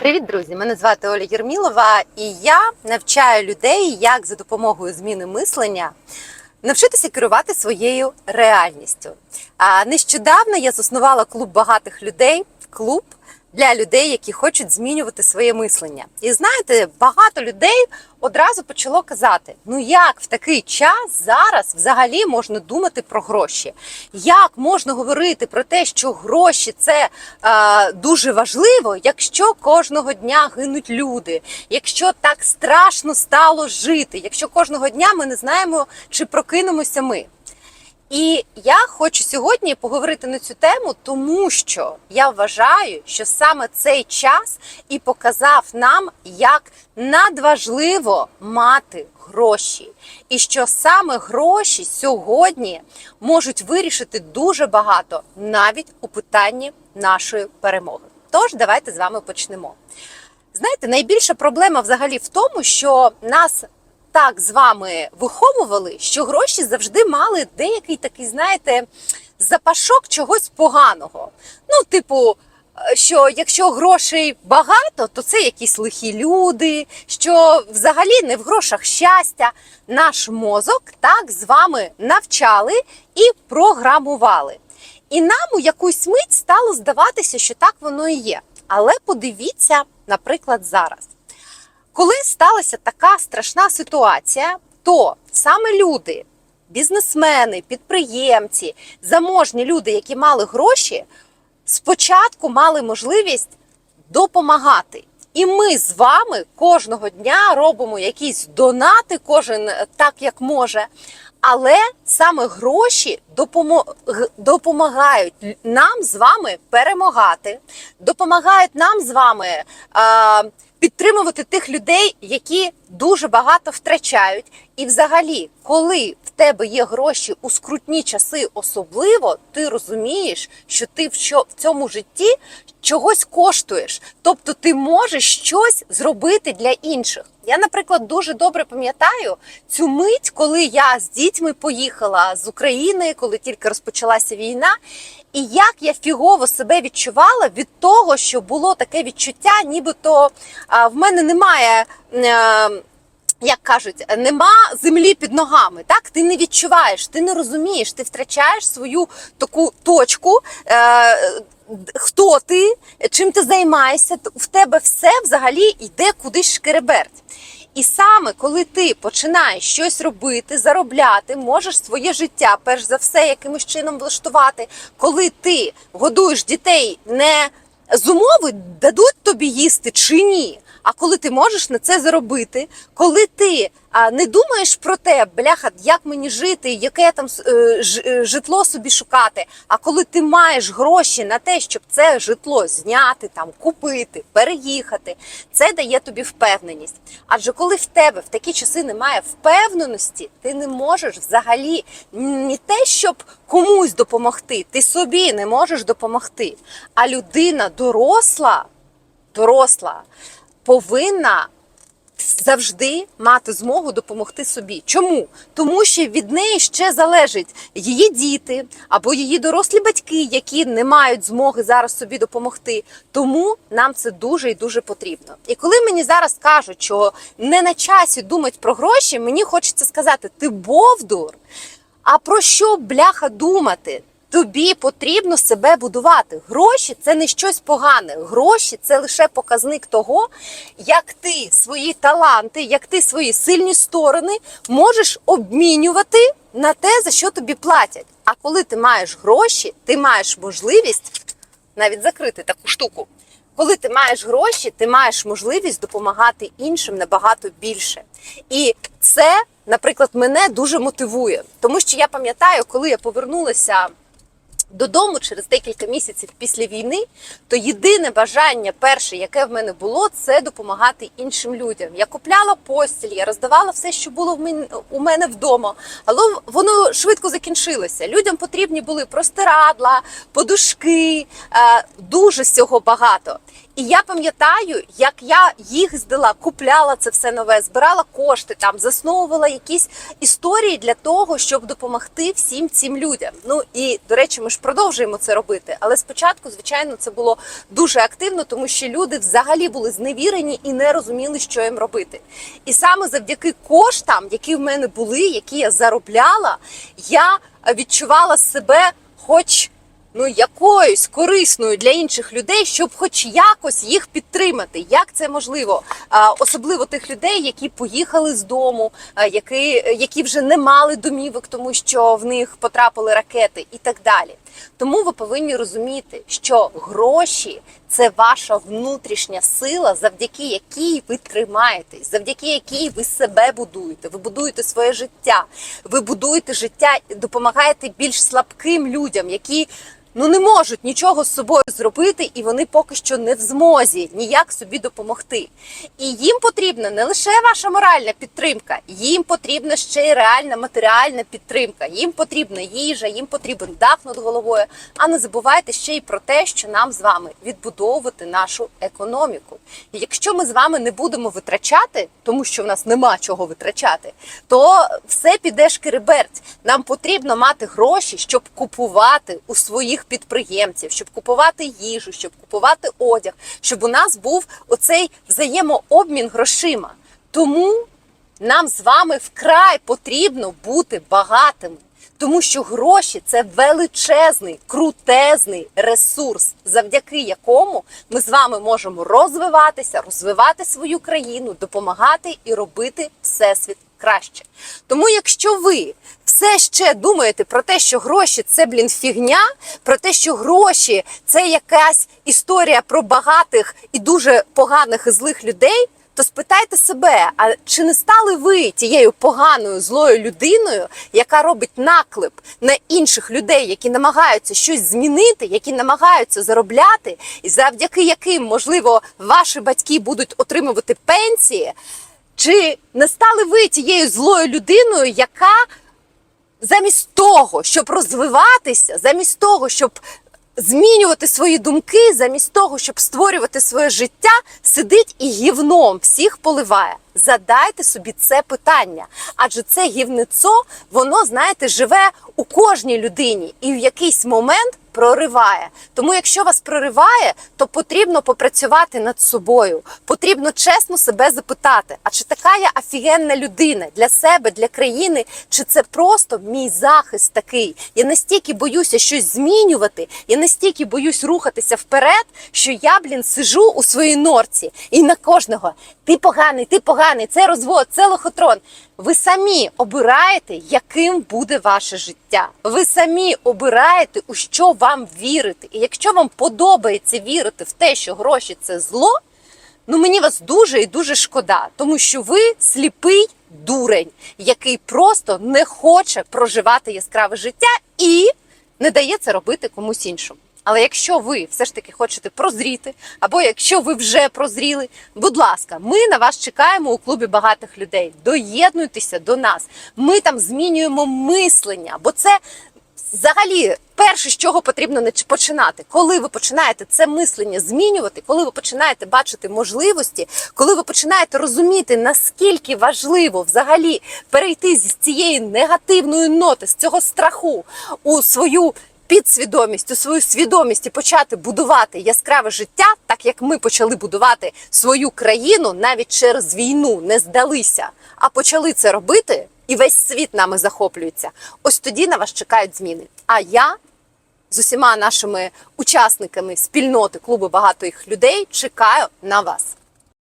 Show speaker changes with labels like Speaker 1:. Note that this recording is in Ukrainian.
Speaker 1: Привіт, друзі! Мене звати Оля Єрмілова, і я навчаю людей, як за допомогою зміни мислення навчитися керувати своєю реальністю. А нещодавно я заснувала клуб багатих людей, клуб для людей, які хочуть змінювати своє мислення. І знаєте, багато людей одразу почало казати: ну як в такий час зараз взагалі можна думати про гроші? Як можна говорити про те, що гроші це е, дуже важливо, якщо кожного дня гинуть люди, якщо так страшно стало жити, якщо кожного дня ми не знаємо, чи прокинемося ми. І я хочу сьогодні поговорити на цю тему, тому що я вважаю, що саме цей час і показав нам, як надважливо мати гроші, і що саме гроші сьогодні можуть вирішити дуже багато навіть у питанні нашої перемоги. Тож давайте з вами почнемо. Знаєте, найбільша проблема взагалі в тому, що нас так з вами виховували, що гроші завжди мали деякий такий, знаєте, запашок чогось поганого. Ну, типу, е, що якщо грошей багато, то це якісь лихі люди, що взагалі не в грошах щастя. Наш мозок так з вами навчали і програмували. І нам у якусь мить стало здаватися, що так воно і є. Але подивіться, наприклад, зараз. Коли сталася така страшна ситуація, то саме люди, бізнесмени, підприємці, заможні люди, які мали гроші, спочатку мали можливість допомагати. І ми з вами кожного дня робимо якісь донати, кожен е, так як може. Але саме гроші допомагають нам з вами перемагати, допомагають нам з вами е, підтримувати тих людей, які дуже багато втрачають. І, взагалі, коли в тебе є гроші у скрутні часи, особливо ти розумієш, що ти в цьому житті чогось коштуєш, тобто ти можеш щось зробити для інших. Я, наприклад, дуже добре пам'ятаю цю мить, коли я з дітьми поїхала з України, коли тільки розпочалася війна. І як я фігово себе відчувала від того, що було таке відчуття, нібито в мене немає. Як кажуть, нема землі під ногами. Так ти не відчуваєш, ти не розумієш, ти втрачаєш свою таку точку. Е, Хто ти, чим ти займаєшся? В тебе все взагалі йде кудись шкереберть. І саме коли ти починаєш щось робити, заробляти, можеш своє життя, перш за все, якимось чином влаштувати, коли ти годуєш дітей не з умови, дадуть тобі їсти чи ні. А коли ти можеш на це заробити, коли ти а, не думаєш про те, бляха, як мені жити, яке там е, ж- е, житло собі шукати. А коли ти маєш гроші на те, щоб це житло зняти, там купити, переїхати, це дає тобі впевненість. Адже коли в тебе в такі часи немає впевненості, ти не можеш взагалі не те, щоб комусь допомогти, ти собі не можеш допомогти. А людина доросла, доросла повинна завжди мати змогу допомогти собі. Чому? Тому що від неї ще залежить її діти або її дорослі батьки, які не мають змоги зараз собі допомогти. Тому нам це дуже і дуже потрібно. І коли мені зараз кажуть, що не на часі думати про гроші, мені хочеться сказати: ти бовдур. А про що бляха думати? Тобі потрібно себе будувати. Гроші це не щось погане. Гроші це лише показник того, як ти свої таланти, як ти свої сильні сторони можеш обмінювати на те, за що тобі платять. А коли ти маєш гроші, ти маєш можливість навіть закрити таку штуку. Коли ти маєш гроші, ти маєш можливість допомагати іншим набагато більше. І це, наприклад, мене дуже мотивує, тому що я пам'ятаю, коли я повернулася додому через декілька місяців після війни, то єдине бажання перше, яке в мене було, це допомагати іншим людям. Я купляла постіль, я роздавала все, що було у мене вдома, але воно швидко закінчилося. Людям потрібні були простирадла, подушки, е, дуже всього багато. І я пам'ятаю, як я їх здала, купляла це все нове, збирала кошти там, засновувала якісь історії для того, щоб допомогти всім цим людям. Ну і до речі, ми ж продовжуємо це робити. Але спочатку, звичайно, це було дуже активно, тому що люди взагалі були зневірені і не розуміли, що їм робити. І саме завдяки коштам, які в мене були, які я заробляла, я відчувала себе, хоч ну якоюсь корисною для інших людей, щоб хоч якось їх підтримати. Як це можливо? Особливо тих людей, які поїхали з дому, які, які вже не мали домівок, тому що в них потрапили ракети і так далі. Тому ви повинні розуміти, що гроші це ваша внутрішня сила, завдяки якій ви тримаєтесь, завдяки якій ви себе будуєте. Ви будуєте своє життя, ви будуєте життя, допомагаєте більш слабким людям, які ну не можуть нічого з собою зробити, і вони поки що не в змозі ніяк собі допомогти. І їм потрібна не лише ваша моральна підтримка, їм потрібна ще й реальна матеріальна підтримка. Їм потрібна їжа, їм потрібен дах над головою. А не забувайте ще й про те, що нам з вами відбудовувати нашу економіку. І якщо ми з вами не будемо витрачати, тому що в нас нема чого витрачати, то все піде шкереберть. Нам потрібно мати гроші, щоб купувати у своїх підприємців, щоб купувати їжу, щоб купувати одяг, щоб у нас був оцей взаємообмін грошима. Тому нам з вами вкрай потрібно бути багатими. Тому що гроші це величезний, крутезний ресурс, завдяки якому ми з вами можемо розвиватися, розвивати свою країну, допомагати і робити всесвіт краще. Тому, якщо ви все ще думаєте про те, що гроші це блін фігня, про те, що гроші це якась історія про багатих і дуже поганих і злих людей. То спитайте себе, а чи не стали ви тією поганою злою людиною, яка робить наклеп на інших людей, які намагаються щось змінити, які намагаються заробляти, і завдяки яким, можливо, ваші батьки будуть отримувати пенсії? Чи не стали ви тією злою людиною, яка замість того, щоб розвиватися, замість того, щоб змінювати свої думки, замість того, щоб створювати своє життя, сидить і гівном всіх поливає. Задайте собі це питання, адже це гівницо, воно, знаєте, живе у кожній людині і в якийсь момент прориває. Тому, якщо вас прориває, то потрібно попрацювати над собою. Потрібно чесно себе запитати: а чи така я офігенна людина для себе, для країни, чи це просто мій захист такий? Я настільки боюся щось змінювати, я настільки боюсь рухатися вперед, що я, блін, сижу у своїй норці і на кожного ти поганий, ти поганий, це розвод, це лохотрон. Ви самі обираєте, яким буде ваше життя. Ви самі обираєте, у що вам вірити. І якщо вам подобається вірити в те, що гроші це зло, ну мені вас дуже і дуже шкода, тому що ви сліпий дурень, який просто не хоче проживати яскраве життя і не дає це робити комусь іншому. Але якщо ви все ж таки хочете прозріти, або якщо ви вже прозріли, будь ласка, ми на вас чекаємо у клубі багатих людей. Доєднуйтеся до нас. Ми там змінюємо мислення, бо це взагалі перше, з чого потрібно не починати. Коли ви починаєте це мислення змінювати, коли ви починаєте бачити можливості, коли ви починаєте розуміти, наскільки важливо взагалі перейти з цієї негативної ноти, з цього страху у свою підсвідомість, у свою свідомість і почати будувати яскраве життя, так як ми почали будувати свою країну навіть через війну, не здалися, а почали це робити, і весь світ нами захоплюється. Ось тоді на вас чекають зміни. А я з усіма нашими учасниками спільноти клубу багатих людей чекаю на вас.